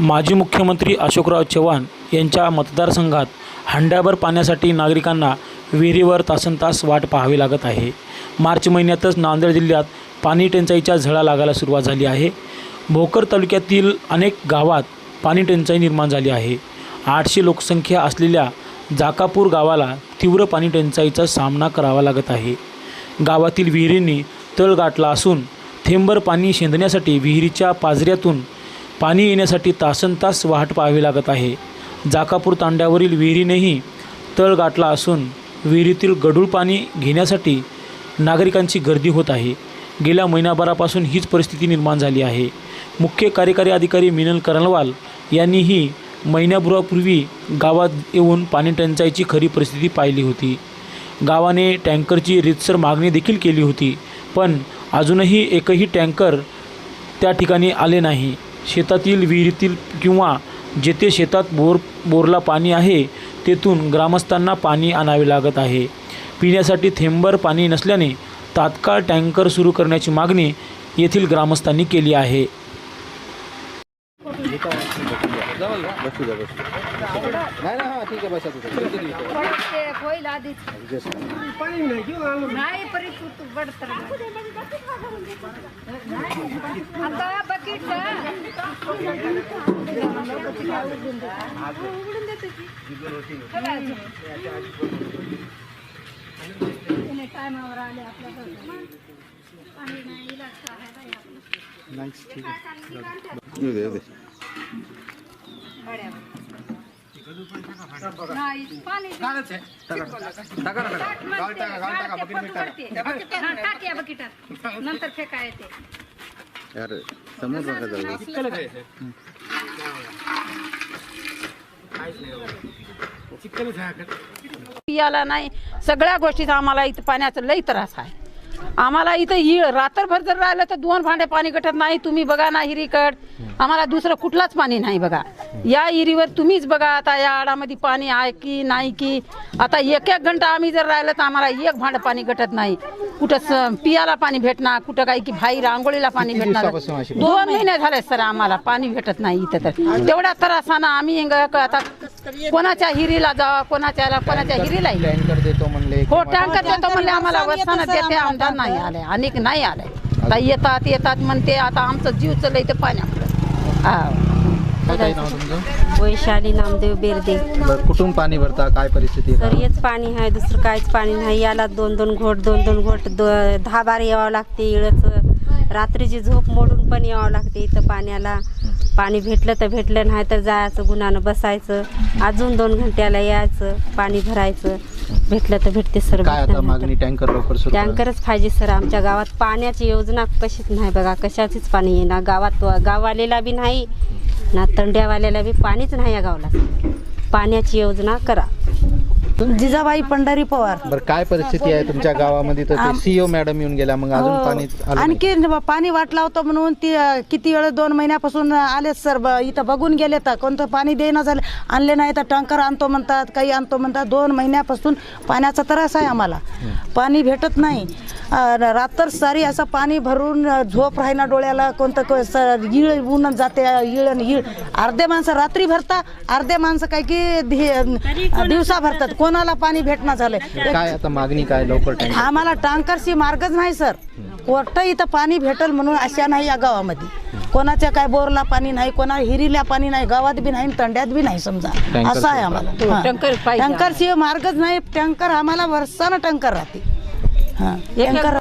माजी मुख्यमंत्री अशोकराव चव्हाण यांच्या मतदारसंघात हंड्याभर पाण्यासाठी नागरिकांना विहिरीवर तासनतास वाट पाहावी लागत आहे. मार्च महिन्यातच नांदेड जिल्ह्यात पाणी टंचाईच्या झळा लागायला सुरुवात झाली आहे. भोकर तालुक्यातील अनेक गावात पाणी टंचाई निर्माण झाली आहे. आठशे लोकसंख्या असलेल्या जाकापूर गावाला तीव्र पाणी टंचाईचा सामना करावा लागत आहे. गावातील विहिरींनी तळ गाठला असून थेंबर पाणी शेंदण्यासाठी विहिरीच्या पाजऱ्यातून पाणी येण्यासाठी तासनतास वाट पाहावी लागत आहे. जाकापूर तांड्यावरील विहिरीनेही तळ गाठला असून विहिरीतील गढूळ पाणी घेण्यासाठी नागरिकांची गर्दी होत आहे. गेल्या महिनाभरापासून हीच परिस्थिती निर्माण झाली आहे. मुख्य कार्यकारी अधिकारी मिनल करणवाल यांनीही महिन्याभरापूर्वी गावात येऊन पाणी टंचाईची खरी परिस्थिती पाहिली होती. गावाने टँकरची रीतसर मागणी देखील केली होती पण अजूनही एकही टँकर त्या ठिकाणी आले नाही. शेतातील विहिरीतील किंवा जेथे शेतात बोर बोरला पाणी आहे तेथून ग्रामस्थांना पाणी आणावे लागत आहे. पिण्यासाठी थेंबर पाणी नसल्याने तात्काळ टँकर सुरू करण्याची मागणी येथील ग्रामस्थांनी केली आहे. बसू द्या बसू द्या. नाही ना ठीक आहे बसा तिथे होईल आधीच नाही परी तू तू आता बकेट टायमावर आले आपल्याकडे पाणी नाही इलाज ठीक आहे येऊ दे येऊ दे नंतर फेका येते समोर नका जाऊ पियाला नाही सगळ्या गोष्टीचा आम्हाला इथं पाण्याचा लई त्रास आहे. आम्हाला इथं इळ रात्रभर जर राहिलं तर दोन भांडे पाणी गटत नाही तुम्ही बघा ना हिरीकड आम्हाला दुसरं कुठलाच पाणी नाही बघा. या हिरीवर तुम्हीच बघा आता या आडामध्ये पाणी आहे की नाही की. आता एक एक घंटा आम्ही जर राहिलं तर आम्हाला एक भांडं पाणी गटत नाही. कुठं पियाला पाणी भेटणार कुठं काही की बाहेर आंघोळीला पाणी भेटणार. दोन महिने झाले सर आम्हाला पाणी भेटत नाही इथं तर. तेवढ्या त्रासानं आम्ही आता कोणाच्या हिरीला जावा कोणाच्या याला- कोणाच्या हिरीला. टँकर देतो म्हणले हो टँकर देतो म्हणले आम्हाला वर्षानं देते आमदार नाही आले अनेक नाही आले. आता येतात येतात म्हणते आता आमचं जीव चलय ते पाण्याकडे हा. काय ताई नाव तुमचं? वैशाली नामदेव बेर्दे. बरं कुठून पाणी भरता? काय परिस्थिती तर आहे हेच पाणी आहे दुसरं काहीच पाणी नाही. याला दोन दोन घोट दोन दोन घोट दो दहा बार यावं लागते इळच. रात्रीची झोप मोडून पण यावं लागते इथं पाण्याला. पाणी भेटलं तर भेटलं नाही तर जायचं गुन्हानं बसायचं. अजून दोन घंट्याला यायचं पाणी भरायचं. भेटलं तर भेटते सर काय आता मागणी टँकर लवकर सुरू करा. टँकरच पाहिजे सर आमच्या गावात. पाण्याची योजना कशीच नाही बघा कशाचीच पाणी येणार गावात गाववालेला बी नाही ना तंड्यावाल्याला बी पाणीच नाही या गावाला. पाण्याची योजना करा. जिजाबाई पंढरी पवार. बरं काय परिस्थिती आहे तुमच्या गावामध्ये? तर सीओ मॅडम येऊन गेल्या मग अजून पाणी आलं नाही. आणखी पाणी वाटला होतं म्हणून ती अ, किती वेळ दोन महिन्यापासून आले सर ब- इथं बघून गेले तर कोणतं पाणी देणं झालं आणले नाही तर टँकर आणतो म्हणतात काही आणतो म्हणतात. दोन महिन्यापासून पाण्याचा त्रास आहे आम्हाला. पाणी भेटत नाही. अ, रात्र सारी असं पाणी भरून अ, झोप राही ना डोळ्याला कोणतं क- स- इळ ऊन जाते इळ न इळ. अर्धे माणसं रात्री भरता अर्धे माणसं काय की दिवसा भरतात. कोणाला पाणी भेटणं झालंय. काय आता मागणी काय लवकर टँकर आम्हाला टँकरची मार्गच नाही सर. कोर्ट इथं पाणी भेटल म्हणून अशा नाही या गावामध्ये. कोणाच्या काय बोरला पाणी नाही कोणा हिरीला पाणी नाही गावात बी नाही तंड्यात बी नाही समजा. असं आहे आम्हाला. टँकर पाहिजे. टँकरशिवाय मार्गच नाही. टँकर आम्हाला वर्षानं टँकर राहते. हा. टँकर